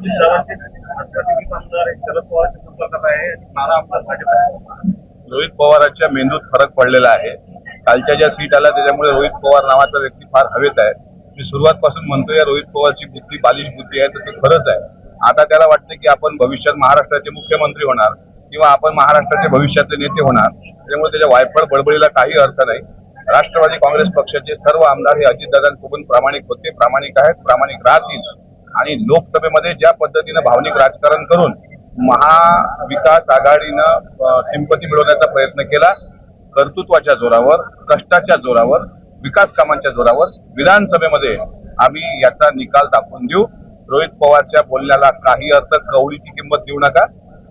दिलीप आमदार शरद पवारच्या संपर्कात आहे आमदार भाजप रोहित पवारांच्या मेंदूत फरक पडलेला आहे. कालच्या ज्या सीट आल्या त्याच्यामुळे रोहित पवार नावाचा व्यक्ती फार हवेत आहे. मी सुरुवातपासून म्हणतो या रोहित पवारची बुद्धी बालिश बुद्धी आहे तर ते खरंच आहे. आता त्याला वाटतं की आपण भविष्यात महाराष्ट्राचे मुख्यमंत्री होणार किंवा आपण महाराष्ट्राचे भविष्यातले नेते होणार. त्याच्यामुळे त्याच्या वायफळ बळबळीला काही अर्थ नाही. राष्ट्रवादी काँग्रेस पक्षाचे सर्व आमदार हे अजितदादांसोबत प्रामाणिक होते प्रामाणिक आहेत प्रामाणिक राहतील. आणि लोकसभेमध्ये ज्या पद्धतीनं भावनिक राजकारण करून महाविकास आघाडीनं सिंपती मिळवण्याचा प्रयत्न केला कर्तृत्वाच्या जोरावर कष्टाच्या जोरावर विकास कामांच्या जोरावर विधानसभेमध्ये आम्ही याचा निकाल दाखवून देऊ. रोहित पवारच्या बोलण्याला काही अर्थ कवडीची किंमत देऊ नका.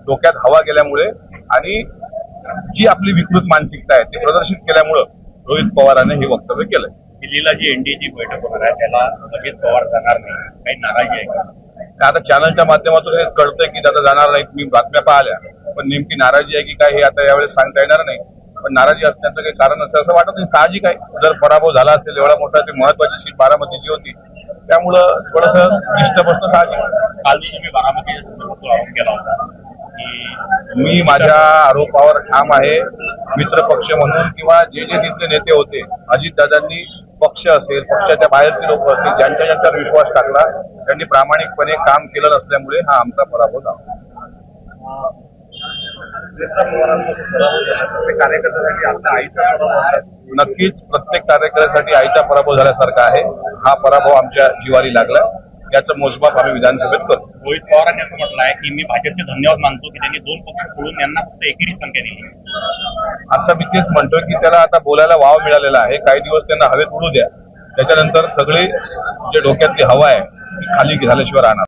डोक्यात हवा गेल्यामुळे आणि जी आपली विकृत मानसिकता आहे ती प्रदर्शित केल्यामुळं रोहित पवारांनी हे वक्तव्य केलंय. दिल्लीला जी एनडीएची बैठक होणार आहे त्याला अजित पवार जाणार नाही. काही नाराजी आहे का? आता चॅनलच्या माध्यमातून हे कळतंय की आता जाणार नाहीत मी बातम्या पाहिल्या. पण नेमकी नाराजी आहे की काय हे आता यावेळेस सांगता येणार नाही. पण नाराजी असण्याचं काही कारण असं असं वाटत नाही. साहजिक आहे. जर पराभव झाला असेल एवढा मोठा ती महत्वाची सीट बारामतीची होती त्यामुळं थोडस डिस्टर्ब असणं साहजिक. काल तुम्ही बारामती केला होता की मी माझ्या आरोपावर ठाम आहे. मित्र पक्ष म्हणून किंवा जे जे तिथले नेते होते अजितदादांनी पक्ष असेल पक्षाच्या बाहेरचे लोक असतील ज्यांच्या ज्यांच्यावर विश्वास टाकला त्यांनी प्रामाणिकपणे काम केलं नसल्यामुळे हा आमचा पराभव झाला. आईचा नक्कीच प्रत्येक कार्यकर्त्यासाठी आईचा पराभव झाल्यासारखा आहे. हा पराभव आमच्या जिवारी लागला. याचं मोजमाप आम्ही विधानसभेत करतो. रोहित पवारांनी असं म्हटलं आहे की मी भाजपचे धन्यवाद मानतो की त्यांनी दोन पक्ष सोडून यांना फक्त एकेरी संख्या दिली. असं मी तेच म्हणतोय की त्याला आता बोलायला वाव मिळालेला आहे. काही दिवस त्यांना हवेत उडू द्या. त्याच्यानंतर सगळी जे डोक्यातली हवा आहे ती खाली झाल्याशिवाय राहणार